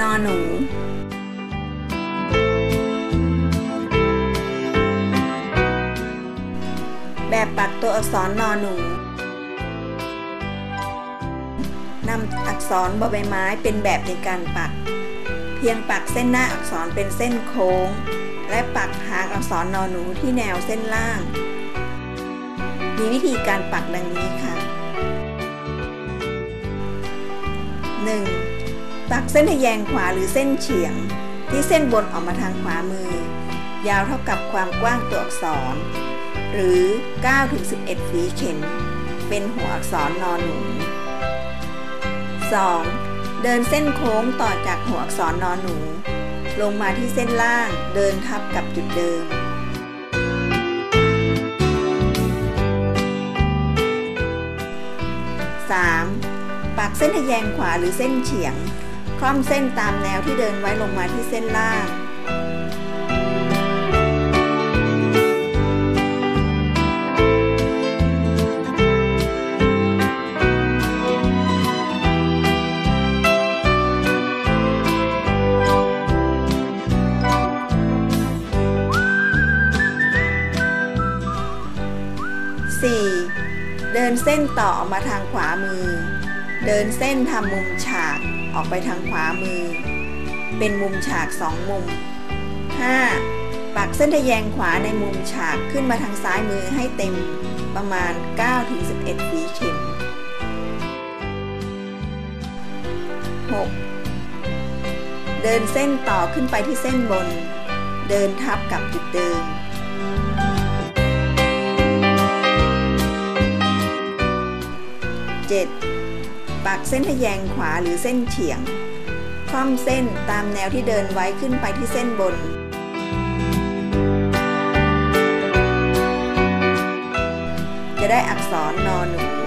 นอหนูแบบปักตัวอักษรนอหนูนำอักษรบใบไม้เป็นแบบในการปัก เพียงปักเส้นหน้าอักษรเป็นเส้นโค้ง และปักหางอักษรนอหนูที่แนวเส้นล่าง มีวิธีการปักดังนี้ค่ะ 1. ปักเส้นทะแยงขวาหรือเส้นเฉียง ที่เส้นบนออกมาทางขวามือ ยาวเท่ากับความกว้างตัวอักษร หรือ 9-11 ฝีเข็ม เป็นหัวอักษรนอนหนู 2. เดินเส้นโค้งต่อจากหัวอักษรนอนหนู ลงมาที่เส้นล่างเดินทับกับจุดเดิม 3. ปักเส้นทะแยงขวาหรือเส้นเฉียง ล่อมเส้นตามแนวที่เดินไว้ลงมาที่เส้นล่าง 4. เดินเส้นต่อออกมาทางขวามือ เดินเส้นทำมุมฉากออกไปทางขวามือ เป็นมุมฉากสองมุม 5. ปักเส้นทะแยงขวาในมุมฉากขึ้นมาทางซ้ายมือให้เต็มประมาณ 9-11 ฝีเข็ม 6. เดินเส้นต่อขึ้นไปที่เส้นบน เดินทับกับจุดเดิม 7. ปักเส้นทะแยงขวาหรือเส้นเฉียงคว่ำเส้นตามแนวที่เดินไว้ขึ้นไปที่เส้นบน จะได้อักษรนอนหนู